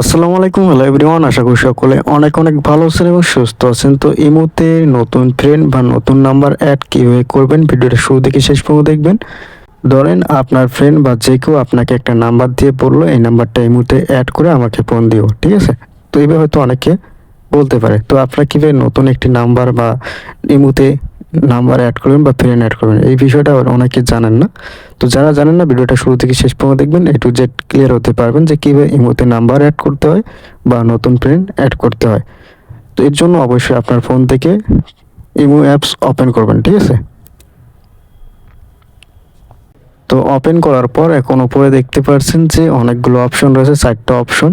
আসসালামু আলাইকুম, hello everyone, আশা করি সকলে অনেক অনেক ভালো আছেন এবং সুস্থ আছেন। তো এই মুহূর্তে নতুন ফ্রেন্ড বা নতুন নাম্বার অ্যাড কীভাবে করবেন, ভিডিওটা শুরু থেকে শেষ পর্যন্ত দেখবেন। ধরেন আপনার ফ্রেন্ড বা যে কেউ আপনাকে একটা নাম্বার দিয়ে বলল, এই নাম্বারটা এই মুহূর্তে অ্যাড করে আমাকে ফোন দিও, ঠিক আছে? তো এইভাবে হয়তো অনেকে বলতে পারে। তো আপনারা কীভাবে নতুন একটি নাম্বার বা এই মুহূর্তে নাম্বার অ্যাড করবেন বা ফ্রেন্ড অ্যাড করবেন। এই বিষয়টা অনেকে জানেন না। তো যারা জানেন না, ভিডিওটা শুরু থেকে শেষ পর্যন্ত দেখবেন এ টু জেড ক্লিয়ার হতে পারবেন যে কীভাবে ইমোতে নাম্বার অ্যাড করতে হয় বা নতুন ফ্রেন্ড অ্যাড করতে হয়। তো এর জন্য অবশ্যই আপনার ফোন থেকে ইমো অ্যাপস ওপেন করবেন, ঠিক আছে? তো ওপেন করার পর এখন উপরে দেখতে পাচ্ছেন যে অনেকগুলো অপশন রয়েছে, চারটা অপশন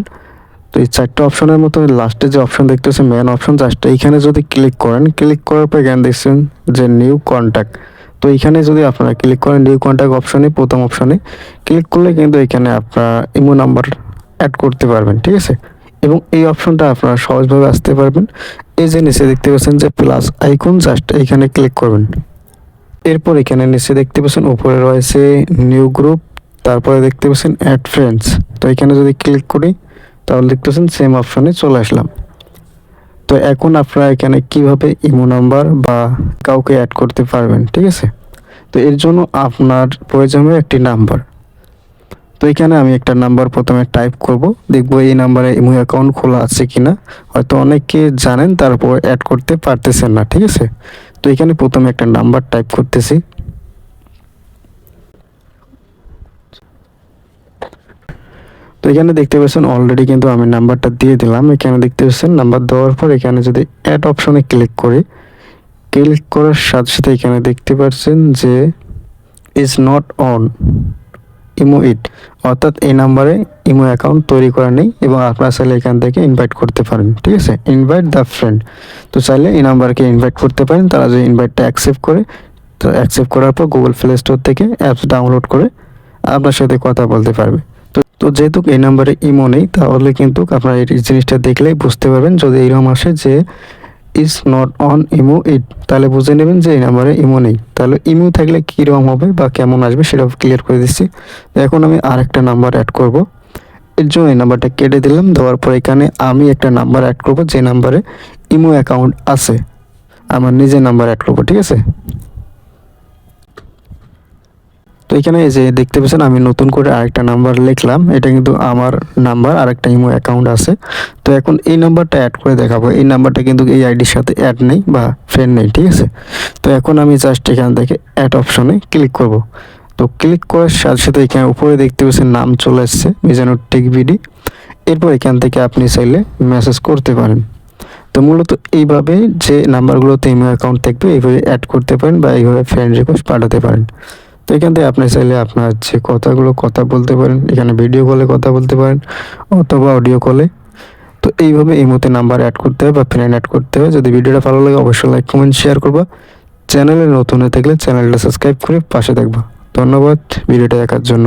তো এই চারটা অপশনের মতো লাস্টে যে অপশন দেখতে পাচ্ছেন মেন অপশন জাস্ট এইখানে যদি ক্লিক করেন ক্লিক করার পর এখানে দেখছেন যে নিউ কন্ট্যাক্ট তো এইখানে যদি আপনারা ক্লিক করেন নিউ কন্ট্যাক্ট অপশনে প্রথম অপশনে ক্লিক করলে কিন্তু এখানে আপনারা ইমো নাম্বার অ্যাড করতে পারবেন, ঠিক আছে? এবং এই অপশনটা আপনারা সহজভাবে আসতে পারবেন। এই যে নিচে দেখতে পাচ্ছেন যে প্লাস আইকন জাস্ট এইখানে ক্লিক করবেন। এরপর এখানে নিচে দেখতে পাচ্ছেন উপরে রয়েছে নিউ গ্রুপ তারপরে দেখতে পাচ্ছেন অ্যাড ফ্রেন্ডস তো এখানে যদি ক্লিক করি তাহলে দেখতে পাচ্ছেন সেম অপশনে চলে আসলাম। তো এখন আপনারা এখানে কীভাবে ইমো নাম্বার বা কাউকে অ্যাড করতে পারবেন, ঠিক আছে? তো এর জন্য আপনার প্রয়োজন হবে একটি নাম্বার। তো এখানে আমি একটা নাম্বার প্রথমে টাইপ করব, দেখব এই নাম্বারে ইমো অ্যাকাউন্ট খোলা আছে কিনা। হয়তো অনেকে জানেন, তারপর অ্যাড করতে পারতেছেন না, ঠিক আছে? তো এখানে প্রথমে একটা নাম্বার টাইপ করতেছি। এখানে দেখতে পাচ্ছেন অলরেডি কিন্তু আমি নাম্বারটা দিয়ে দিলাম। এখানে দেখতে পাচ্ছেন নাম্বার দেওয়ার পর এখানে যদি অ্যাড অপশনে ক্লিক করি ক্লিক করার সাথে সাথে এখানে দেখতে পাচ্ছেন যে is not on Imo it অর্থাৎ এই নাম্বারে ইমো অ্যাকাউন্ট তৈরি করা নেই এবং আপনারা চাইলে এখান থেকে ইনভাইট করতে পারেন, ঠিক আছে? ইনভাইট দ্য ফ্রেন্ড তো চাইলে এই নাম্বারকে ইনভাইট করতে পারেন। তারা যদি ইনভাইটটা অ্যাকসেপ্ট করে, তো অ্যাকসেপ্ট করার পর গুগল প্লে স্টোর থেকে অ্যাপস ডাউনলোড করে আপনার সাথে কথা বলতে পারবে। যেহেতু এই নাম্বারে ইমো নেই, তাহলে কিন্তু আপনারা এই জিনিসটা দেখলেই বুঝতে পারবেন। যদি এইরকম আসে যে is not on Imo it তাহলে বুঝে নেবেন যে এই নাম্বারে ইমো নেই। তাহলে ইমো থাকলে কীরকম হবে বা কেমন আসবে সেটা ক্লিয়ার করে দিচ্ছি। এখন আমি আর একটা নাম্বার অ্যাড করব। এর জন্য এই নাম্বারটা কেটে দিলাম, দেওয়ার পর এখানে আমি একটা নাম্বার অ্যাড করব, যে নাম্বারে ইমো অ্যাকাউন্ট আছে। আমার নিজের নাম্বার অ্যাড করব, ঠিক আছে? তো এখানে যে দেখতে পাচ্ছেন, আমি নতুন করে আরেকটা নাম্বার লিখলাম। এটা কিন্তু আমার নাম্বার আরেকটা ইমো অ্যাকাউন্ট আছে। তো এখন এই নাম্বারটা অ্যাড করে দেখাবো। এই নাম্বারটা কিন্তু এই আইডির সাথে অ্যাড নেই বা ফ্রেন্ড নেই, ঠিক আছে? তো এখন আমি জাস্ট এখান থেকে অ্যাড অপশনে ক্লিক করব। তো ক্লিক করার সাথে সাথে এখানে উপরে দেখতে পাচ্ছেন, নাম চলে এসছে, মিজানুর টেক বিডি এরপর এখান থেকে আপনি চাইলে মেসেজ করতে পারেন। তো মূলত এইভাবে যে নাম্বারগুলোতে ইমেল অ্যাকাউন্ট থাকবে, এইভাবে অ্যাড করতে পারেন বা এইভাবে ফ্রেন্ড রিকোয়েস্ট পাঠাতে পারেন। তো এখান থেকে আপনি চাইলে আপনার যে কথাগুলো কথা বলতে পারেন, এখানে ভিডিও কলে কথা বলতে পারেন অথবা অডিও কলে তো এইভাবে এই মুহূর্তে নাম্বার অ্যাড করতে হয় বা ফ্রেন্ড অ্যাড করতে হয়। যদি ভিডিওটা ভালো লাগে অবশ্যই লাইক কমেন্ট শেয়ার করবা। চ্যানেলে নতুন হয়ে থাকলে চ্যানেলটা সাবস্ক্রাইব করে পাশে থাকবা। ধন্যবাদ ভিডিওটা দেখার জন্য।